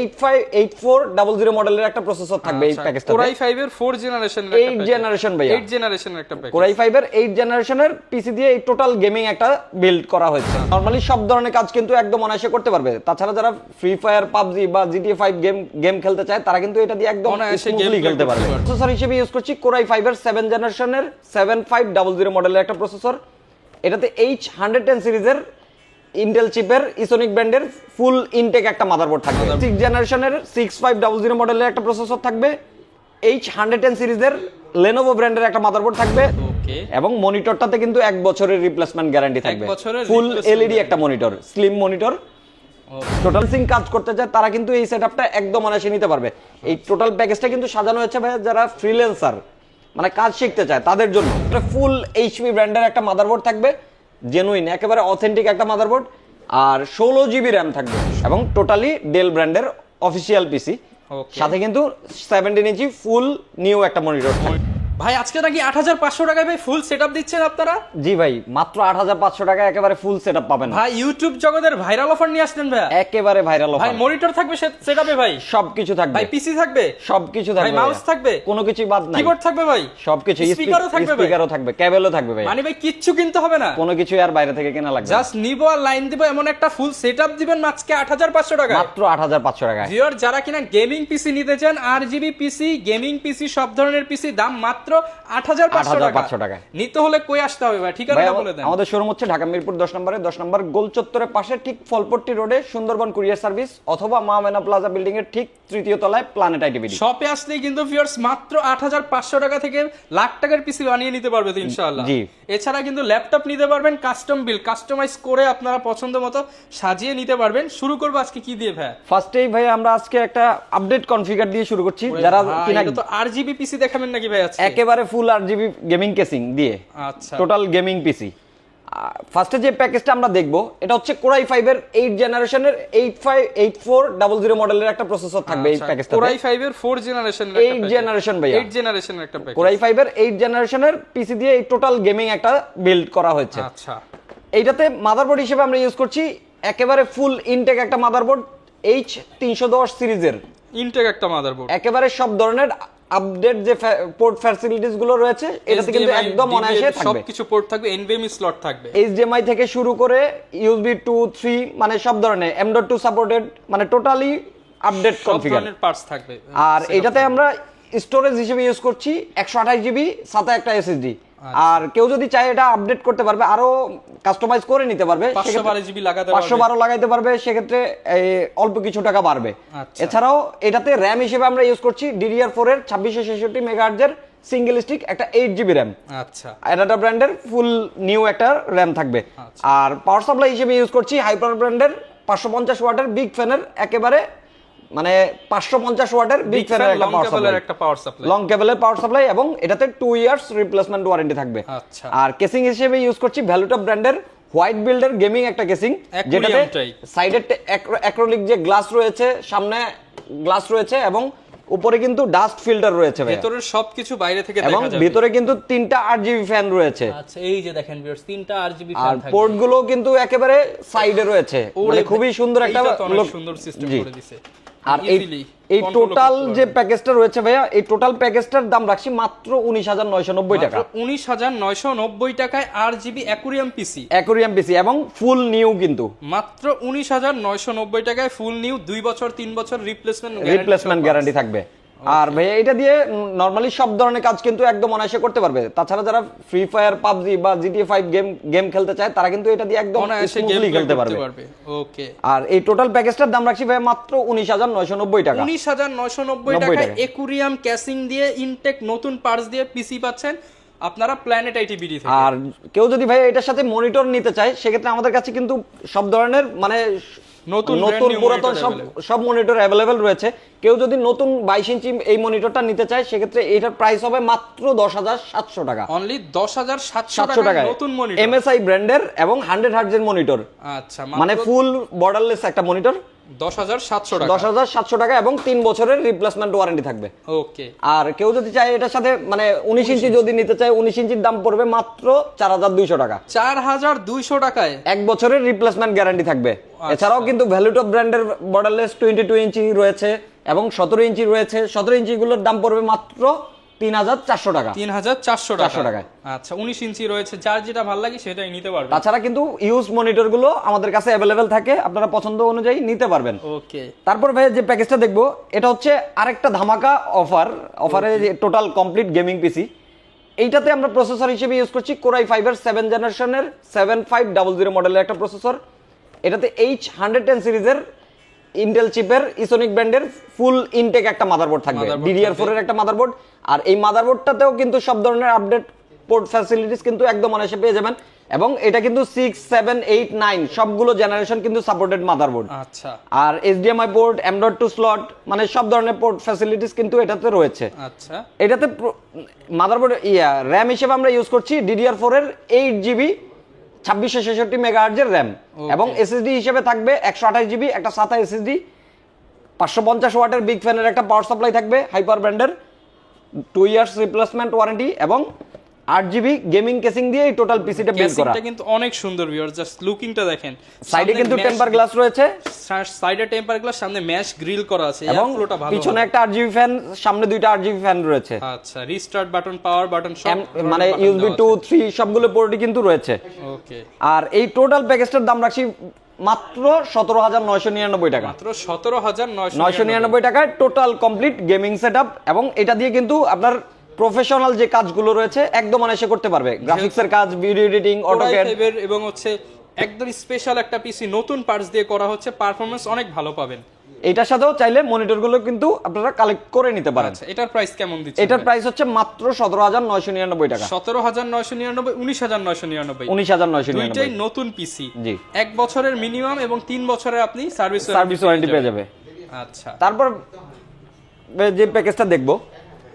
Eight five eight four double zero মডেলের একটা processor থাকবে এই প্যাকেজটা কোরাই 5 এর 4 জেনারেশন এইট জেনারেশন ভাইয়া। 8 জেনারেশনের একটা প্যাকেজ কোরাই ফাইভের এইট জেনারেশনের পিসি দিয়ে এই টোটাল গেমিং একটা বিল্ড করা হয়েছে। নর্মালি সব ধরনের কাজ কিন্তু একদম অনায়াসে করতে পারবে। তাছাড়া যারা ফ্রি ফায়ার পাবজি বা জিটিএ ফাইভ গেম গেম খেলতে চায় তারা কিন্তু এটা দিয়ে একদম স্মুথলি খেলতে পারবে। প্রসেসর হিসেবে ইউজ করছি কোরাই ফাইভের সেভেন জেনারেশনের সেভেন ফাইভ ডাবল জিরো মডেলের একটা প্রসেসর এটাতে এইচ হান্ড্রেড টেন সিরিজের ইন্টেল চিপের ইসোনিক ব্র্যান্ডের ফুল ইনটেক একটা মাদারবোর্ড থাকবে। সিক্স জেনারেশনের সিক্স ফাইভ ডাবল জিরো মডেলের একটা প্রসেসর থাকবে। এইচ হান্ড্রেড টেন সিরিজের লেনোভো ব্র্যান্ডের একটা মাদারবোর্ড থাকবে। এবং মনিটরটাতে কিন্তু এক বছরের রিপ্লেসমেন্ট গ্যারান্টি থাকবে। ফুল এলইডি একটা মনিটর স্লিম মনিটর টোটাল সিং কাজ করতে চায় তারা কিন্তু এই সেট আপটা একদম অনায়াসে নিতে পারবে। এই টোটাল প্যাকেজটা কিন্তু সাজানো হয়েছে ভাই যারা ফ্রিল্যান্সার মানে কাজ শিখতে চায় তাদের জন্য। ফুল এইচপি ব্র্যান্ডের একটা মাদারবোর্ড থাকবে। জেনুইন একেবারে অথেন্টিক একটা মাদারবোর্ড আর ষোলো জিবি র্যাম থাকবে এবং টোটালি ডেল ব্র্যান্ডের অফিসিয়াল পিসি সাথে কিন্তু সেভেন্টিন ইঞ্চি ফুল নিউ একটা মনিটর থাকবে। ভাই আজকে নাকি 8500 টাকায় ভাই ফুল সেটআপ দিচ্ছেন আপনারা? জি ভাই মাত্র আট হাজার পাঁচশো টাকা একেবারে ফুল সেটআপ পাবেন। ভাই ইউটিউব জগতের ভাইরাল অফার নিয়ে আসলেন ভাই। একেবারে ভাইরাল ভাই মনিটর থাকবে সেটআপে ভাই। সবকিছু থাকবে। ভাই পিসি থাকবে। সবকিছু ভাই থাকবে মাউস থাকবে। কোনো কিছু বাদ নাই। কিবোর্ড থাকবে ভাই। সবকিছু স্পিকারও থাকবে স্পিকারও থাকবে। কেবলও থাকবে ভাই মানে ভাই কিচ্ছু কিনতে হবে না। কোনো কিছু আর বাইরে থেকে কেনা লাগবে জাস্ট নিবো আর লাইন দিব এমন একটা ফুল সেটআপ দিবেন আজকে 8500 টাকা মাত্র আট হাজার পাঁচশো টাকা ভিউয়ার যারা কিনা গেমিং পিসি নিতে চান আর জিবি পিসি গেমিং পিসি সব ধরনের পিসি দাম মাত্র 8500 টাকা। 8500 টাকায়। নিতে হলে কই আসতে হবে ভাই? ঠিকানাটা বলে দেন। আমাদের শোরুম হচ্ছে ঢাকা মিরপুর দশ নম্বরে দশ নম্বর গোল চত্বরের পাশে ঠিক ফলপট্টি রোডে সুন্দরবন কুরিয়ার সার্ভিস অথবা মা মেনা প্লাজা বিল্ডিং এর ঠিক তৃতীয় তলায় প্ল্যানেট আইটিভিডি শপে আসলেই কিন্তু ভিউয়ার্স মাত্র 8500 টাকা থেকে লাখ টাকার পিসি বানিয়ে নিতে পারবে তো ইনশাআল্লাহ। জি। এছাড়া কিন্তু ল্যাপটপ নিতে পারবেন কাস্টম বিল কাস্টমাইজ করে আপনারা পছন্দ মতো সাজিয়ে নিতে পারবেন। শুরু করব আজকে কি দিয়ে ভাই ফার্স্টেই ভাই আমরা আজকে একটা আপডেট কনফিগার দিয়ে শুরু করছি। যারা কিনা তো আর জিবি পিসি দেখাবেন নাকি ভাই আজকে? একেবারে ফুল আর জিবি গেমিং কেসিং দিয়ে আচ্ছা। টোটাল গেমিং পিসি ফার্স্টে যে প্যাকেজটা আমরা দেখব এটা হচ্ছে কোরাই ফাইভের এইট জেনারেশনের eight five eight four double zero মডেলের একটা প্রসেসর থাকবে এই প্যাকেজটা কোরাই 5 এর 4 জেনারেশন Eight generation ভাইয়া। 8 জেনারেশনের একটা প্যাকেজ কোরাই ফাইভের এইট জেনারেশনের পিসি দিয়ে এই টোটাল গেমিং একটা বিল্ড করা হয়েছে। আচ্ছা। এইটাতে মাদারবোর্ড হিসেবে আমরা ইউজ করছি একেবারে ফুল ইনটেক একটা মাদারবোর্ড এইচ তিনশো দশ সিরিজের ইনটেক একটা মাদারবোর্ড একেবারে সব ধরনের আপডেট যে পোর্ট ফ্যাসিলিটিসগুলো রয়েছে এটাতে কিন্তু একদম অনায়াসে থাকবে। সবকিছু পোর্ট থাকবে এনভিএমই স্লট থাকবে। এইচডিএমআই থেকে শুরু করে ইউএসবি টু থ্রি মানে সব ধরনের এম ডট টু সাপোর্টেড মানে টোটালি আপডেট কনফিগার পার্টস থাকবে আর এটাতে আমরা স্টোরেজ হিসেবে ইউজ করছি একশো আঠাশ জিবি সাথে একটা এসএসডি আচ্ছা। আর কেউ যদি চায় এটা আপডেট করতে পারবে আরও কাস্টমাইজ করে নিতে পারবে 512 জিবি লাগাতে পাঁচশো বারো লাগাইতে পারবে সেক্ষেত্রে অল্প কিছু টাকা বাড়বে আচ্ছা। এছাড়াও এটাতে র্যাম হিসেবে আমরা ইউজ করছি ডিডিআর ফোর এর ছাব্বিশশো ছেষট্টি মেগাহার্জের সিঙ্গেল স্টিক একটা এইট জিবি র্যাম আচ্ছা অ্যাডাটা ব্র্যান্ডের ফুল নিউ একটা র্যাম থাকবে আচ্ছা। আর পাওয়ার সাপ্লাই হিসেবে ইউজ করছি হাইপার ব্র্যান্ডের পাঁচশো পঞ্চাশ ওয়াটের বিগ ফ্যানের একেবারে মানে পাঁচশো পঞ্চাশ ওয়াটের বিগ বিগ ফ্যান ফ্যানের একটা পাওয়ার সাপ্লাই একটা পাওয়ার সাপ্লাই লং কেবলের পাওয়ার সাপ্লাই এবং এটাতে টু ইয়ার্স রিপ্লেসমেন্ট ওয়ারেন্টি থাকবে। আচ্ছা। আর কেসিং হিসেবে ইউজ করছি ভ্যালুটা ব্র্যান্ডের হোয়াইট বিল্ডের গেমিং একটা কেসিং যেটাতে সাইডের অ্যাক্রোলিক যে গ্লাস রয়েছে সামনে গ্লাস রয়েছে এবং উপরে কিন্তু ডাস্ট ফিল্টার রয়েছে। ভেতরের সবকিছু বাইরে থেকে এবং দেখা যাবে। ভিতরে কিন্তু তিনটা আট জিবি ফ্যান রয়েছে। আচ্ছা এই যে দেখেন ভিউয়ার্স তিনটা আরজিবি আর ফ্যান থাকবে। পোর্টগুলো কিন্তু একেবারে সাইডে রয়েছে। মানে খুবই সুন্দর একটা সুন্দর সিস্টেম করে দিছে। আর এই টোটাল যে প্যাকেজটা রয়েছে ভাইয়া এই টোটাল প্যাকেজটার দাম রাখছি মাত্র উনিশ হাজার নয়শো নব্বই টাকা। উনিশ হাজার নয়শো নব্বই টাকায় আর GB aquarium PC aquarium PC এবং ফুল নিউ কিন্তু। মাত্র 19990 টাকায় ফুল নিউ দুই বছর তিন বছর রিপ্লেসমেন্ট রিপ্লেসমেন্ট গ্যারান্টি থাকবে। আর ভাইয়া এটা দিয়ে নর্মালি সব ধরনের কাজ কিন্তু একদম অনায়াসে করতে পারবে। তাছাড়া যারা ফ্রি ফায়ার পাবজি বা জিটিএ ফাইভ গেম গেম খেলতে চায় তারা কিন্তু এটা দিয়ে একদম স্মুথলি খেলতে পারবে। ওকে আর এই টোটাল প্যাকেজটার দাম রাখছি ভাই মাত্র উনিশ হাজার নয়শো নব্বই টাকা। উনিশ হাজার নয়শো নব্বই টাকা। একুরিয়াম ক্যাসিং দিয়ে ইনটেক নতুন পার্টস দিয়ে পিসি পাচ্ছেন আপনারা প্ল্যানেট আইটি বিডি থেকে। আর কেউ যদি ভাই এটার সাথে মনিটর নিতে চায় সেক্ষেত্রে আমাদের কাছে কিন্তু সব ধরনের মানে নতুন নতুন পুরাতন সব সব মনিটর অ্যাভেলেবেল রয়েছে। কেউ যদি নতুন বাইশ ইঞ্চি এই মনিটরটা নিতে চায় সেক্ষেত্রে এটার প্রাইস হবে মাত্র দশ হাজার সাতশো টাকা। অনলি দশ হাজার সাতশো টাকা নতুন মনিটর এমএসআই ব্র্যান্ডের এবং হান্ড্রেড হার্জের মনিটর আচ্ছা মানে ফুল বর্ডারলেস একটা মনিটর দশ হাজার সাতশো টাকা। দশ হাজার সাতশো টাকা এবং তিন বছরের রিপ্লেসমেন্ট ওয়ারেন্টি থাকবে। ওকে। আর কেউ যদি চায় এটার সাথে মানে উনিশ ইঞ্চি যদি নিতে চায় উনিশ ইঞ্চির দাম পড়বে মাত্র চার হাজার দুইশো টাকা। চার হাজার দুইশো টাকায়? এক বছরের রিপ্লেসমেন্ট গ্যারান্টি থাকবে। এছাড়াও কিন্তু ভ্যালুটপ ব্র্যান্ডের বর্ডারলেস টোয়েন্টি টু ইঞ্চি রয়েছে এবং সতেরো ইঞ্চি রয়েছে। সতেরো ইঞ্চিগুলোর দাম পড়বে মাত্র তিন হাজার চারশো টাকা। তিন হাজার চারশো 400 টাকা টাকায়। আচ্ছা উনিশ ইঞ্চি রয়েছে যার যেটা ভালো লাগে সেটাই নিতে পারবে তাছাড়া কিন্তু ইউজ মনিটরগুলো আমাদের কাছে অ্যাভেলেবেল থাকে আপনারা পছন্দ অনুযায়ী নিতে পারবেন। ওকে। তারপর ভাই যে প্যাকেজটা দেখব এটা হচ্ছে আরেকটা ধামাকা অফার অফারে যে টোটাল কমপ্লিট গেমিং পিসি এইটাতে আমরা প্রসেসর হিসেবে ইউজ করছি কোরাই ফাইভের সেভেন জেনারেশনের সেভেন ফাইভ ডাবল জিরো মডেলের একটা প্রসেসর এটাতে এইচ হান্ড্রেড টেন সিরিজের ইন্টেল চিপের ইসোনিক ব্র্যান্ডের ফুল ইনটেক একটা মাদারবোর্ড থাকবে ডিডিআর ফোর এর একটা মাদারবোর্ড আর এই মাদারবোর্ডটাতেও কিন্তু সব ধরনের আপডেট পোর্ট ফ্যাসিলিটিস কিন্তু একদম অনায়াসে পেয়ে যাবেন এবং এটা কিন্তু সিক্স সেভেন এইট নাইন সবগুলো জেনারেশন কিন্তু সাপোর্টেড মাদারবোর্ড আচ্ছা। আর HDMI port M dot two slot মানে সব ধরনের পোর্ট ফ্যাসিলিটিস কিন্তু এটাতে রয়েছে। আচ্ছা। এটাতে মাদারবোর্ড ইয়া র্যাম হিসেবে আমরা ইউজ করছি ডিডিআর ফোর এর এইট জিবি ছাব্বিশশো ছেষট্টি মেগাহার্জের র্যাম। এবং এসএসডি হিসেবে থাকবে একশো আঠাশ জিবি একটা সাতা এসএসডি পাঁচশো পঞ্চাশ ওয়াটের বিগ ফ্যানের একটা পাওয়ার সাপ্লাই থাকবে হাইপার ব্র্যান্ডের টু ইয়ার্স রিপ্লেসমেন্ট ওয়ারেন্টি এবং আট জিবি গেমিং কেসিং দিয়ে এই টোটাল পিসিটা বিল্ড করা কিন্তু অনেক সুন্দর ভিউয়ার জাস্ট লুকিংটা দেখেন। সাইডে কিন্তু টেম্পার গ্লাস রয়েছে। সাইডে টেম্পার গ্লাস সামনে ম্যাশ গ্রিল করা আছে। এবং ভালো পিছনে একটা আট জিবি ফ্যান সামনে দুইটা আট জিবি ফ্যান রয়েছে। আচ্ছা রিস্টার্ট বাটন পাওয়ার বাটন সব মানে ইউএসবি টু থ্রি সবগুলো পোর্টই কিন্তু রয়েছে। ওকে আর এই টোটাল প্যাকেজটার দাম রাখছি মাত্র সতেরো হাজার নয়শো নিরানব্বই টাকা। মাত্র সতেরো হাজার নয়শো নিরানব্বই। টাকায় টোটাল কমপ্লিট গেমিং সেট এবং এটা দিয়ে কিন্তু আপনার প্রফেশনাল যে কাজগুলো রয়েছে একদম অনায়াসে করতে পারবে। গ্রাফিক্সের কাজ ভিডিও এডিটিং অটোক্যাড এবং হচ্ছে একদম স্পেশাল একটা পিসি নতুন পার্টস দিয়ে করা হচ্ছে পারফরমেন্স অনেক ভালো পাবেন। এটার সাথেও চাইলে মনিটরগুলো কিন্তু আপনারা কালেক্ট করে নিতে পারেন। আচ্ছা এটার প্রাইস কেমন দিচ্ছে এটার প্রাইস হচ্ছে মাত্র সতেরো হাজার নয়শো নিরানব্বই টাকা। সতেরো হাজার নয়শো নিরানব্বই উনিশ হাজার নয়শো নিরানব্বই। উনিশ হাজার নয়শো দুইটাই নতুন পিসি জি। এক বছরের মিনিমাম এবং তিন বছরের আপনি সার্ভিস সার্ভিস ওয়ারেন্টি পেয়ে যাবে। আচ্ছা। তারপর যে প্যাকেজটা দেখব।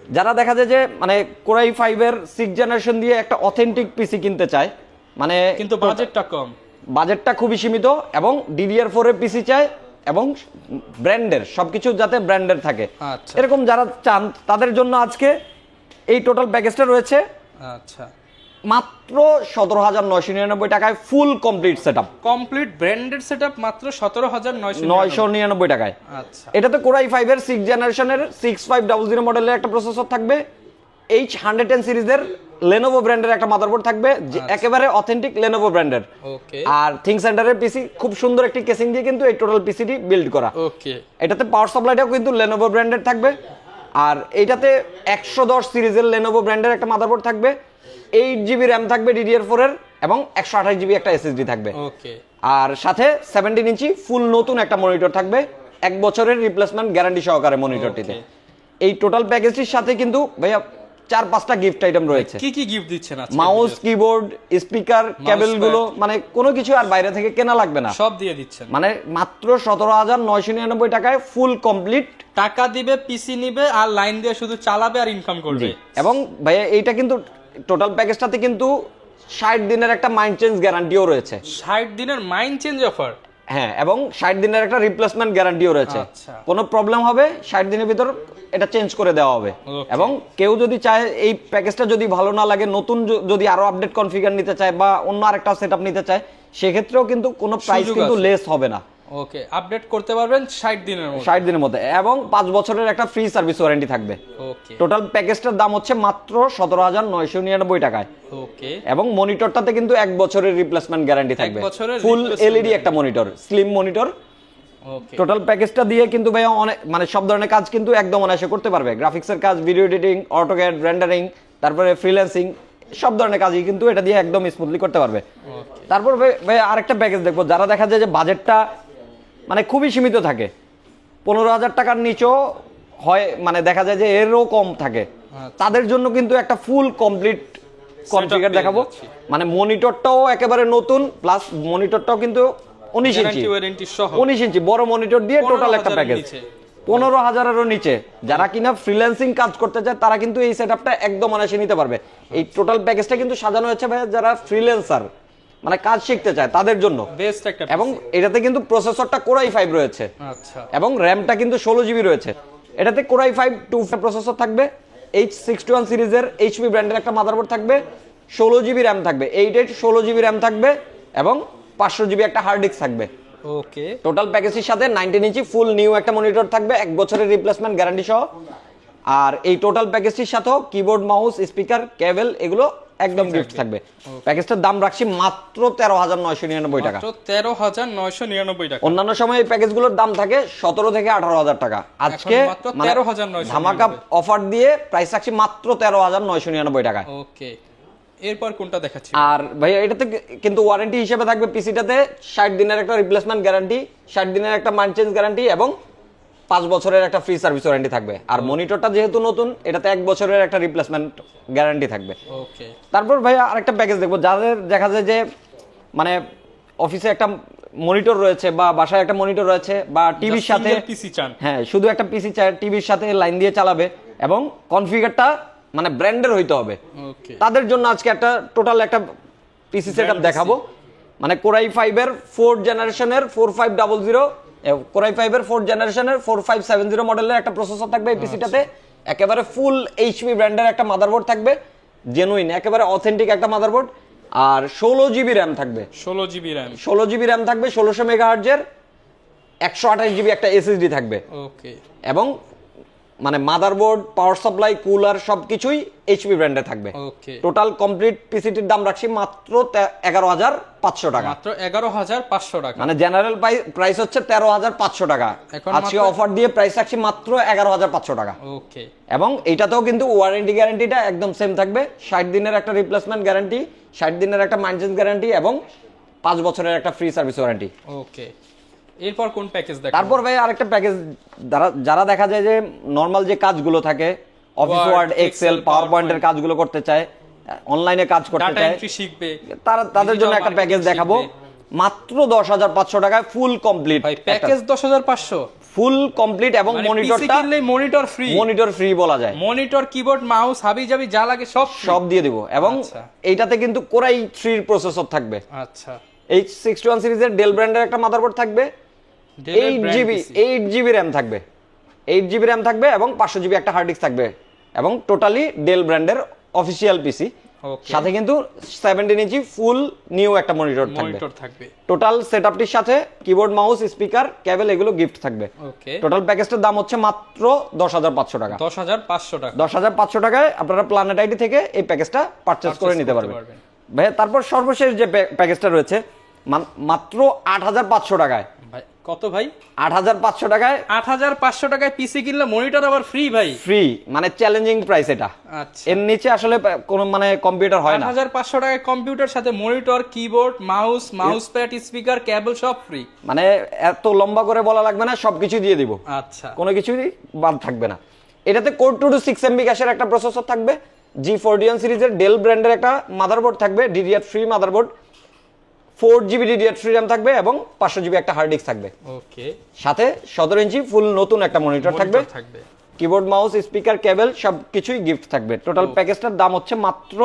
যারা দেখা যায় যে মানে কোরাই ফাইভের সিক্স জেনারেশন দিয়ে একটা অথেন্টিক পিসি কিনতে চায় মানে কিন্তু বাজেটটা কম। বাজেটটা খুবই সীমিত এবং ডিডিআর ফোর এর পিসি চায় এবং ব্র্যান্ডের সবকিছু যাতে ব্র্যান্ডের থাকে। আচ্ছা। এরকম যারা চান তাদের জন্য আজকে এই টোটাল প্যাকেজটা রয়েছে। আচ্ছা। মাত্র সতেরো হাজার নয়শো নিরানব্বই টাকায় full complete set up complete branded setup মাত্র সতেরো হাজার নয়শো নয়শো নিরানব্বই। টাকায়। আচ্ছা। এটাতে কোরাই ফাইভের সিক্স জেনারেশনের সিক্স ফাইভ ডাবল জিরো মডেলের একটা প্রসেসর থাকবে। এইচ হান্ড্রেড টেন সিরিজের লেনোভো ব্র্যান্ডের একটা মাদারবোর্ড থাকবে যে একেবারে অথেন্টিক লেনোভো ব্র্যান্ডের ওকে আর থিং সেন্টারের পিসি খুব সুন্দর একটি কেসিং দিয়ে কিন্তু এই টোটাল পিসিটি বিল্ড করা। ওকে এটাতে পাওয়ার সাপ্লাইটাও কিন্তু লেনোভো ব্র্যান্ডের থাকবে। আর এইটাতে একশো দশ সিরিজের লেনোভো ব্র্যান্ডের একটা মাদারবোর্ড থাকবে এইট জিবি র্যাম থাকবে ডিডিআর ফোরের এবং একশো আঠাশ জিবি একটা এসএসডি থাকবে। আর সাথে সেভেন্টিন ইঞ্চি ফুল নতুন একটা মনিটর থাকবে এক বছরের রিপ্লেসমেন্ট গ্যারান্টি সহকারে মনিটরটিতে এই টোটাল প্যাকেজটির সাথে কিন্তু ভাইয়া চার পাঁচটা গিফট আইটেম রয়েছে। কি কি গিফট দিচ্ছেন আজকে মাউস কিবোর্ড স্পিকার কেবলগুলো মানে কোনো কিছু আর বাইরে থেকে কেনা লাগবে না। সব দিয়ে দিচ্ছেন। মানে মাত্র সতেরো হাজার নয়শো নিরানব্বই টাকায় ফুল কমপ্লিট টাকা দিবে পিসি নিবে আর লাইন দিয়ে শুধু চালাবে আর ইনকাম করবে। এবং ভাইয়া এইটা কিন্তু টোটাল প্যাকেজটাতে কিন্তু ষাট দিনের একটা মাইন্ড চেঞ্জ গ্যারান্টিও রয়েছে। ষাট দিনের মাইন্ড চেঞ্জ অফার হ্যাঁ এবং ষাট দিনের একটা রিপ্লেসমেন্ট গ্যারান্টিও রয়েছে। আচ্ছা। কোনো প্রবলেম হবে ষাট দিনের ভিতর এটা চেঞ্জ করে দেওয়া হবে। এবং কেউ যদি চায় এই প্যাকেজটা যদি ভালো না লাগে নতুন যদি আরও আপডেট কনফিগার নিতে চায় বা অন্য আরেকটা সেট নিতে চায় সেক্ষেত্রেও কিন্তু কোনো প্রাইস কিন্তু লেস হবে না। ওকে আপডেট করতে পারবেন ষাট দিনের মধ্যে। ষাট দিনের মধ্যে এবং পাঁচ বছরের একটা ফ্রি সার্ভিস ওয়ারেন্টি থাকবে। ওকে। টোটাল প্যাকেজটার দাম হচ্ছে মাত্র সতেরো হাজার নয়শো নিরানব্বই টাকায়। ওকে। এবং মনিটরটাতে কিন্তু এক বছরের রিপ্লেসমেন্ট গ্যারান্টি থাকবে। বছরের ফুল এলইডি একটা monitor slim monitor okay. Total প্যাকেজটা দিয়ে কিন্তু ভাইয়া অনেক মানে সব ধরনের কাজ কিন্তু একদম অনায়াসে করতে পারবে। গ্রাফিক্সের কাজ ভিডিও এডিটিং অটোক্যাড রেন্ডারিং তারপরে ফ্রিল্যান্সিং সব ধরনের কাজই কিন্তু এটা দিয়ে একদম স্মুথলি করতে পারবে। তারপর ভাই- ভাই আরেকটা প্যাকেজ দেখব। যারা দেখা যায় যে বাজেটটা মানে খুবই সীমিত থাকে। পনেরো হাজার টাকার নিচেও হয় মানে দেখা যায় যে এরও কম থাকে। আচ্ছা। তাদের জন্য কিন্তু একটা ফুল কমপ্লিট কনফিগার দেখাবো। মানে মনিটরটাও একেবারে নতুন প্লাস মনিটরটাও কিন্তু উনিশ ইঞ্চি। উনিশ ইঞ্চি বড় মনিটর দিয়ে টোটাল একটা প্যাকেজ পনেরো হাজারেরও নিচে। যারা কিনা ফ্রিল্যান্সিং কাজ করতে চায় তারা কিন্তু এই সেট একদম অনায়াসে নিতে পারবে। এই টোটাল প্যাকেজটা কিন্তু সাজানো হয়েছে ভাই যারা ফ্রিল্যান্সার মানে কাজ শিখতে চায় তাদের জন্য। বেস্ট একটা এবং এটাতে কিন্তু প্রসেসরটা কোরাই ফাইভ রয়েছে। আচ্ছা। এবং র্যামটা কিন্তু ষোলো জিবি রয়েছে। এটাতে core i five two processor থাকবে এইচ সিক্সটি ওয়ান সিরিজের এইচপি ব্র্যান্ডের একটা মাদারবোর্ড থাকবে ষোলো জিবি র্যাম থাকবে এইট এইট ষোলো জিবি র্যাম থাকবে এবং পাঁচশো জিবি একটা হার্ড ডিস্ক থাকবে। ওকে টোটাল প্যাকেজের সাথে নাইনটিন ইঞ্চি ফুল নিউ একটা মনিটর থাকবে এক বছরের রিপ্লেসমেন্ট গ্যারান্টি সহ। আর এই টোটাল প্যাকেজটির সাথেও কিবোর্ড মাউস স্পিকার কেবল এগুলো একদম গিফট থাকবে। প্যাকেজটার দাম রাখছি মাত্র তেরো হাজার নয়শো নিরানব্বই টাকা। তেরো হাজার নয়শো নিরানব্বই টাকা। অন্যান্য সময় এই প্যাকেজগুলোর দাম থাকে সতেরো থেকে আঠারো হাজার টাকা। আজকে মানে 13,999 ধামাকা অফার দিয়ে প্রাইস রাখছি মাত্র তেরো হাজার নয়শো নিরানব্বই টাকায় ওকে এরপর কোনটা দেখাচ্ছি? আর ভাইয়া এটাতে কিন্তু ওয়ারেন্টি হিসেবে থাকবে পিসিটাতে ষাট দিনের একটা রিপ্লেসমেন্ট গ্যারান্টি ষাট দিনের একটা মাইন্ড চেঞ্জ গ্যারান্টি এবং পাঁচ বছরের একটা ফ্রি সার্ভিস ওয়ারেন্টি থাকবে। আর মনিটরটা যেহেতু নতুন এটাতে এক বছরের একটা রিপ্লেসমেন্ট গ্যারান্টি থাকবে। তারপর ভাইয়া আরেকটা প্যাকেজ দেখব যাদের দেখা যায় যে মানে অফিসে একটা মনিটর রয়েছে বা বাসায় একটা মনিটর রয়েছে বা টিভির সাথে পিসি চান। হ্যাঁ শুধু একটা পিসি চায় টিভির সাথে লাইন দিয়ে চালাবে এবং কনফিগারটা মানে ব্র্যান্ডের হইতে হবে। তাদের জন্য আজকে একটা টোটাল একটা পিসি সেটআপ দেখাবো। মানে কোরাই ফাইভের ফোর জেনারেশনের four five double zero core i ফাইভের ফোর্থ জেনারেশনের ফোর ফাইভ সেভেন জিরো মডেলের একটা প্রসেসর থাকবে এই পিসিটাতে একেবারে ফুল এইচপি ব্র্যান্ডের একটা মাদারবোর্ড থাকবে জেনুইন একেবারে অথেন্টিক একটা মাদারবোর্ড আর ষোলো জিবি র্যাম থাকবে। ষোলো জিবি র্যাম ষোলো জিবি র্যাম থাকবে ষোলোশো মেগা হার্জের একশো আঠাশ জিবি একটা এসএসডি থাকবে। ওকে এবং মানে মাদারবোর্ড পাওয়ার সাপ্লাই কুলার সবকিছুই এইচপি ব্র্যান্ডে থাকবে। টোটাল কমপ্লিট পিসিটির দাম রাখছি মাত্র এগারো হাজার পাঁচশো টাকা। মাত্র এগারো হাজার পাঁচশো টাকা। মানে জেনারেল প্রাইস হচ্ছে তেরো হাজার পাঁচশো টাকা। আজকে অফার দিয়ে প্রাইস রাখছি মাত্র এগারো হাজার পাঁচশো টাকা। ওকে এবং এইটাতেও কিন্তু ওয়ারেন্টি গ্যারান্টিটা একদম সেম থাকবে। ষাট দিনের একটা রিপ্লেসমেন্ট গ্যারান্টি ষাট দিনের একটা মাইন্টেন্স গ্যারান্টি এবং পাঁচ বছরের একটা ফ্রি সার্ভিস ওয়ারেন্টি ওকে এরপর কোন প্যাকেজ দেখ তারপর ভাই আরেকটা প্যাকেজ যারা দেখা যায় যে নর্মাল যে কাজগুলো থাকে অফিস ওয়ার্ড এক্সেল পাওয়ার পয়েন্টের কাজগুলো করতে চায় অনলাইনে কাজ করতে চায় শিখবে তারা তাদের জন্য একটা প্যাকেজ দেখাবো। মাত্র দশ হাজার পাঁচশো টাকায় ফুল কমপ্লিট ভাই প্যাকেজ দশ হাজার পাঁচশো? ফুল কমপ্লিট এবং মানে মনিটরটা মনিটর ফ্রি মনিটর ফ্রি বলা যায়। মনিটর কিবোর্ড মাউস হাবি জাবি যা লাগে সব সব দিয়ে দিব। এবং আচ্ছা। এইটাতে কিন্তু কোরাই থ্রির প্রসেসর থাকবে। আচ্ছা। এইচ সিক্সটি ওয়ান সিরিজের ডেল ব্র্যান্ডের একটা মাদারবোর্ড থাকবে। Eight GB eight GB RAM থাকবে। এইট জিবি র্যাম থাকবে এবং পাঁচশো জিবি একটা হার্ড ডিস্ক থাকবে এবং টোটালি ডেল ব্র্যান্ডের অফিসিয়াল পিসি সাথে কিন্তু সেভেন্টিন ইঞ্চি ফুল নিউ একটা মনিটর থাকবে। টোটাল সেটআপটির সাথে কিবোর্ড মাউস স্পিকার কেবল এগুলো গিফট থাকবে। টোটাল প্যাকেজটার দাম হচ্ছে মাত্র দশ হাজার পাঁচশো টাকা। দশ হাজার পাঁচশো টাকা। দশ হাজার পাঁচশো টাকায় আপনারা প্ল্যানেট আইডি থেকে এই প্যাকেজটা পারচেস করে নিতে পারবেন। ভাই তারপর সর্বশেষ যে প্যাকেজটা রয়েছে মাত্র আট হাজার পাঁচশো টাকায়। কত ভাই? আট হাজার পাঁচশো টাকায় আট হাজার পাঁচশো টাকায় পিসি কিনলে মনিটর আবার ফ্রি ভাই। ফ্রি মানে চ্যালেঞ্জিং প্রাইস এটা। আচ্ছা। এর নিচে আসলে কোনো মানে কম্পিউটার হয় না। হাজার পাঁচশো টাকায় কম্পিউটার সাথে monitor keyboard mouse mouse pad speaker cable সব ফ্রি মানে এত লম্বা করে বলা লাগবে না সবকিছু দিয়ে দিব। আচ্ছা। কোনো কিছুই বাদ থাকবে না। এটাতে core two two six MB গ্যাসের একটা প্রসেসর থাকবে জি ফোরডিয়ান সিরিজের ডেল ব্র্যান্ডের একটা মাদারবোর্ড থাকবে DDR three motherboard four GB DDR RAM থাকবে এবং পাঁচশো জিবি একটা হার্ড ডিস্ক থাকবে। ওকে। সাথে সতেরো ইঞ্চি ফুল নতুন একটা মনিটর থাকবে। থাকবে। কিবোর্ড মাউস স্পিকার কেবল সব কিছুই গিফট থাকবে টোটাল প্যাকেজটার দাম হচ্ছে মাত্র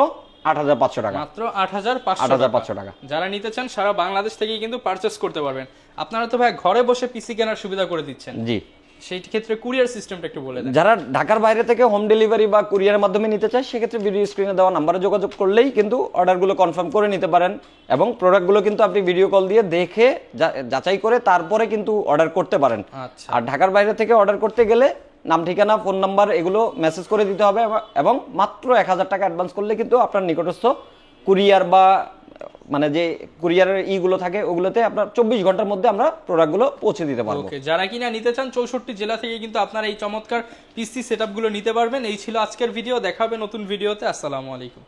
আট হাজার পাঁচশো টাকা। মাত্র আট হাজার 8,500 টাকা। যারা নিতে চান সারা বাংলাদেশ থেকেই কিন্তু পারচেস করতে পারবেন। আপনারা তো ভাই ঘরে বসে পিসি কেনার সুবিধা করে দিচ্ছেন। জি। সেই ক্ষেত্রে কুরিয়ার সিস্টেমটা একটু বলে দেন। যারা ঢাকার বাইরে থেকে হোম ডেলিভারি বা কুরিয়ারের মাধ্যমে নিতে চায় সেক্ষেত্রে ভিডিও স্ক্রিনে দেওয়া নাম্বারে যোগাযোগ করলেই কিন্তু অর্ডারগুলো কনফার্ম করে নিতে পারেন এবং প্রোডাক্টগুলো কিন্তু আপনি ভিডিও কল দিয়ে দেখে যাচাই করে তারপরে কিন্তু অর্ডার করতে পারেন। আচ্ছা। আর ঢাকার বাইরে থেকে অর্ডার করতে গেলে নাম ঠিকানা ফোন নাম্বার এগুলো মেসেজ করে দিতে হবে এবং- এবং মাত্র এক হাজার টাকা অ্যাডভান্স করলে কিন্তু আপনার নিকটস্থ কুরিয়ার বা মানে যে কুরিয়ারের ইগুলো থাকে, ওগুলোতে আপনার চব্বিশ ঘণ্টার মধ্যে আমরা প্রোডাক্টগুলো পৌঁছে দিতে পারব। যারা কিনা নিতে চান, চৌষট্টি জেলা থেকে কিন্তু আপনারা এই চমৎকার পিসি সেট নিতে পারবেন। এই ছিল আজকের ভিডিও দেখা হবে নতুন ভিডিওতে আসসালামু আলাইকুম।